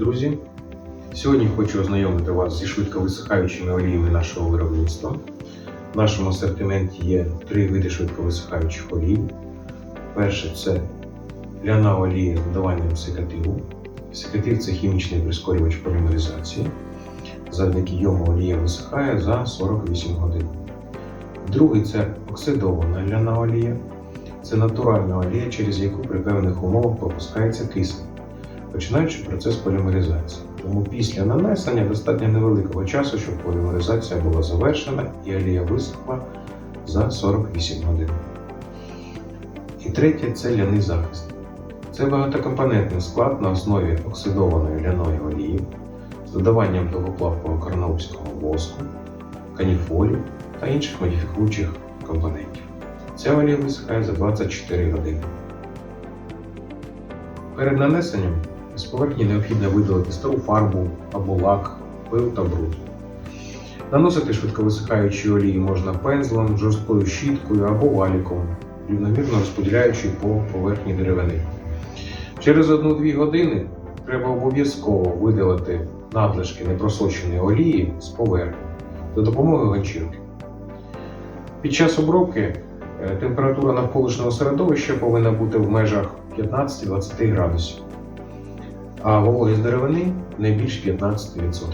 друзі! Сьогодні хочу ознайомити вас зі швидко висихаючими оліями нашого виробництва. В нашому асортименті є три види швидко висихаючих олій. Перше це ляна олія з додаванням секативу. Секатив це хімічний прискорювач полімеризації. Завдяки йому олія висихає за 48 годин. Другий це оксидована ляна олія. Це натуральна олія, через яку при певних умовах пропускається кисень, починаючи процес полімеризації. Тому після нанесення достатньо невеликого часу, щоб полімеризація була завершена і олія висохла за 48 годин. І третє це ляний захист. Це багатокомпонентний склад на основі оксидованої ляної олії з додаванням довгоплавкого карнаубського воску, каніфолів та інших модифікуючих компонентів. Ця олія висихає за 24 години. Перед нанесенням з поверхні необхідно видалити стару фарбу або лак, пил та бруд. Наносити швидковисихаючі олії можна пензлем, жорсткою щіткою або валіком, рівномірно розподіляючи по поверхні деревини. Через 1-2 години треба обов'язково видалити надлишки непросоченої олії з поверхні за допомогою ганчірки. Під час обробки е, температура навколишнього середовища повинна бути в межах 15-20 градусів, а вологість деревини не більш 15%.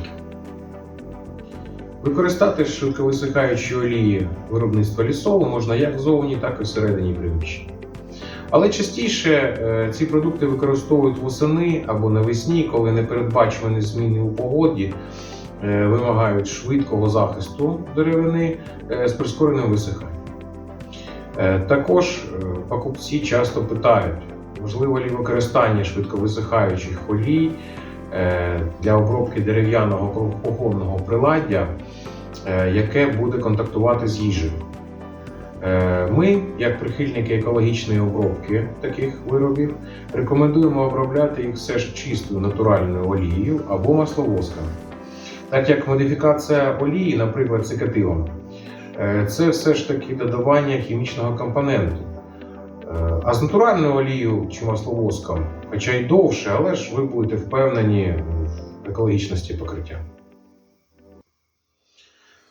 Використати швидковисихаючі олії виробництва лісову можна як ззовні, так і всередині приміщення. Але частіше е, ці продукти використовують восени або навесні, коли непередбачувані зміни у погоді е, вимагають швидкого захисту деревини е, з прискореним висиханням. Також покупці часто питають, можливо ли використання швидковисихаючих олій е, для обробки дерев'яного кухонного приладдя, е, яке буде контактувати з їжею. Е, Ми, як прихильники екологічної обробки таких виробів, рекомендуємо обробляти їх все ж чистою натуральною олією або масловосками. Так як модифікація олії, наприклад, цикативом, е, це все ж таки додавання хімічного компоненту. А з натуральною олією чи масловоском, хоча й довше, але ж ви будете впевнені в екологічності покриття.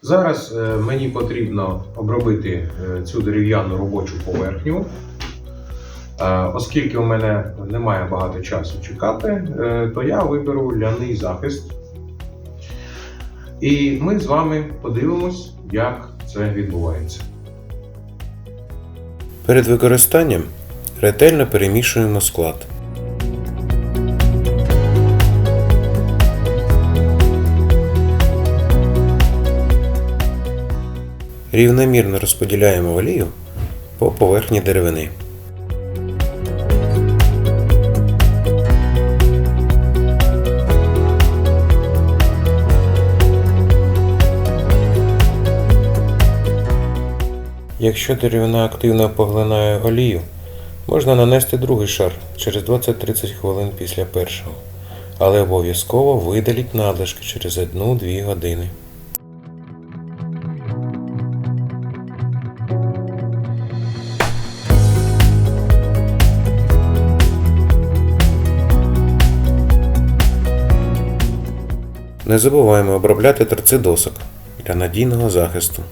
Зараз е, мені потрібно обробити е, цю дерев'яну робочу поверхню. Е, Оскільки у мене немає багато часу чекати, то я виберу ляний захист. І ми з вами подивимось, як це відбувається. Перед використанням ретельно перемішуємо склад. Рівномірно розподіляємо олію по поверхні деревини. Якщо деревина активно поглинає олію, можна нанести другий шар через 20-30 хвилин після першого, але обов'язково видаліть надлишки через 1-2 години. Не забуваємо обробляти торці досок для надійного захисту.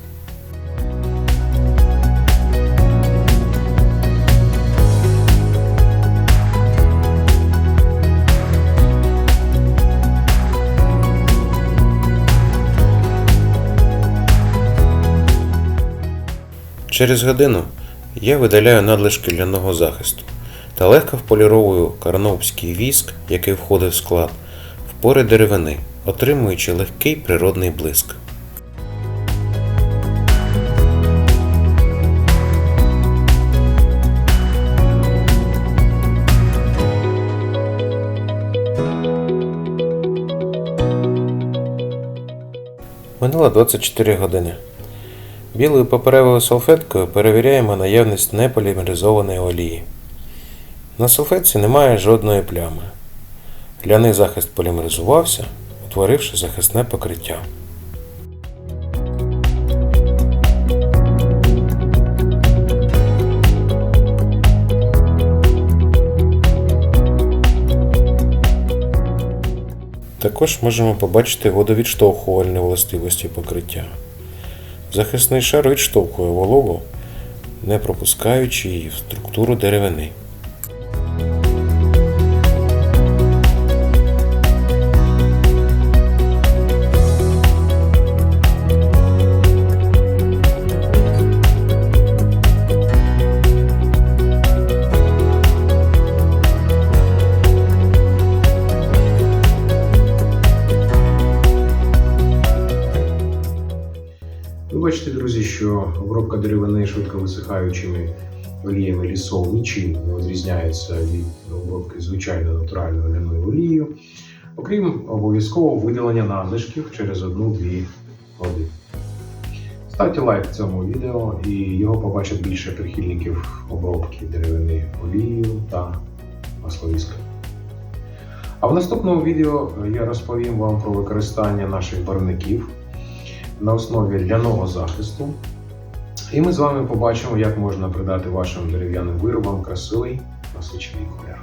Через годину я видаляю надлишки ляного захисту та легко вполіровую карнопський віск, який входить в склад, в пори деревини, отримуючи легкий природний блиск. Минуло 24 години. Білою паперовою салфеткою перевіряємо наявність неполімеризованої олії. На салфетці немає жодної плями. Ляний захист полімеризувався, утворивши захисне покриття. Також можемо побачити водовідштовхувальні властивості покриття. Захисний шар відштовхує вологу, не пропускаючи її в структуру деревини. Бачите, друзі, що обробка деревини швидко висихаючими оліями лісов нічим не відрізняється від обробки звичайної натуральної ляною олією, окрім обов'язкового видалення надлишків через одну-дві години. Ставте лайк цьому відео і його побачить більше прихильників обробки деревини олією та масловіскою. А в наступному відео я розповім вам про використання наших барвників на основі ляного захисту. І ми з вами побачимо, як можна придати вашим дерев'яним виробам красивий насичений колір.